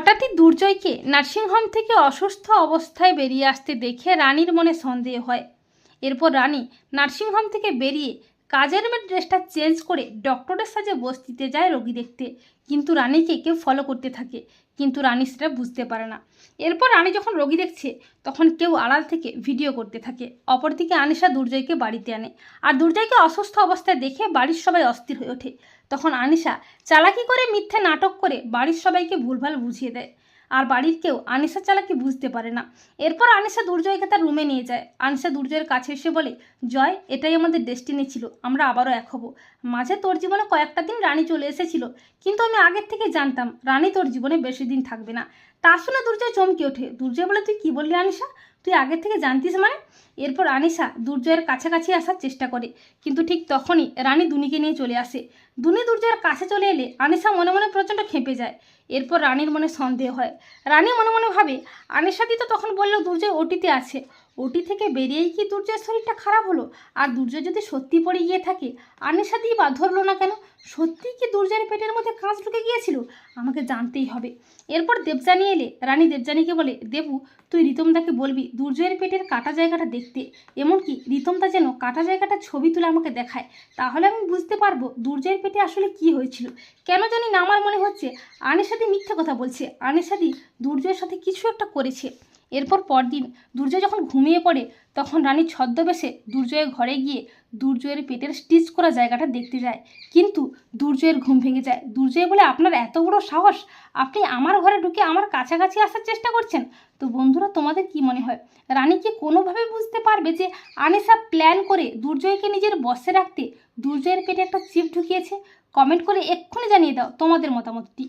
হঠাৎই দুর্জয়কে নার্সিংহোম থেকে অসুস্থ অবস্থায় বেরিয়ে আসতে দেখে রানীর মনে সন্দেহ হয়। এরপর রানী নার্সিংহোম থেকে বেরিয়ে কাজের মেয়ে ড্রেসটা চেঞ্জ করে ডক্টরের সাজে বস্তিতে যায় রোগী দেখতে। কিন্তু রানীকে কেউ ফলো করতে থাকে। কিন্তু রানী সেটা বুঝতে পারে না। এরপর রানী যখন রোগী দেখছে, তখন কেউ আড়াল থেকে ভিডিও করতে থাকে। অপরদিকে আনিশা দুর্জয়কে বাড়িতে আনে। আর দুর্জয়কে অসুস্থ অবস্থায় দেখে বাড়ির সবাই অস্থির হয়ে ওঠে। তখন আনিশা চালাকি করে মিথ্যে নাটক করে বাড়ির সবাইকে ভুলভাল বুঝিয়ে দেয়। আর বাড়ির কেউ আনিসা চালাকি বুঝতে পারে না। এরপর আনিসা দুর্জয়কে তার রুমে নিয়ে যায়। আনিসা দুর্জয়ের কাছে এসে বলে, জয়, এটাই আমাদের ডেস্টিনি ছিল, আমরা আবারও এক হব। মাঝে তোর জীবনে কয়েকটা দিন রানী চলে এসেছিল, কিন্তু আমি আগের থেকে জানতাম রানী তোর জীবনে বেশি দিন থাকবে না। তা শুনে দুর্জয় চমকে ওঠে। দুর্জয় বলে, তুই কি বললি আনিশা তুই আগের থেকে জানতিস মানে? এরপর আনিসা দুর্জয়ের কাছাকাছি আসার চেষ্টা করে। কিন্তু ঠিক তখনই রানী দুনিকে নিয়ে চলে আসে। দুনি দুর্জয়ের কাছে চলে এলে আনিসা মনে মনে প্রচণ্ড খেপে যায়। এরপর রানীর মনে সন্দেহ হয়। রানী মনে মনে ভাবে আনিসাদি তো তখন বলল দুর্জয় ওটিতে আছে। ওটি থেকে বেরিয়েই কি দুর্জয়ের শরীরটা খারাপ হলো? আর দুর্জয় যদি সত্যি পড়ে গিয়ে থাকে আনিশাদি বা ধরলো না কেন? সত্যিই কি দুর্জয়ের পেটের মধ্যে কাঁচ ঢুকে গিয়েছিল? আমাকে জানতেই হবে। এরপর দেবযানী এলে, রানী দেবযানীকে বলে, দেবু, তুই রিতমদাকে বলবি দুর্জয়ের পেটের কাটা জায়গাটা দেখতে। এমনকি রিতমদা যেন কাটা জায়গাটা ছবি তুলে আমাকে দেখায়। তাহলে আমি বুঝতে পারব দুর্জয়ের পেটে আসলে কি হয়েছিল। কেন জানি না আমার মনে হচ্ছে আনিসাদি মিথ্যে কথা বলছে। আনিসাদি দুর্জয়ের সাথে কিছু একটা করেছে। এরপর পরদিন দুর্জয় যখন ঘুমিয়ে পড়ে, তখন রানী ছদ্মবেশে দুর্জয়ের ঘরে গিয়ে দুর্জয়ের পেটের স্টিচ করা জায়গাটা দেখতে যায়। কিন্তু দুর্জয়ের ঘুম ভেঙে যায়। দুর্জয় বলে, আপনার এত বড় সাহস! আপনি আমার ঘরে ঢুকে আমার কাছাকাছি আসার চেষ্টা করছেন? তো বন্ধুরা, তোমাদের কি মনে হয়? রানী কি কোনোভাবে বুঝতে পারবে যে আনিসা প্ল্যান করে দুর্জয়কে নিজের বসে রাখতে দুর্জয়ের পেটে একটা চিপ ঢুকিয়েছে? কমেন্ট করে এক্ষুনি জানিয়ে দাও তোমাদের মতামতটি।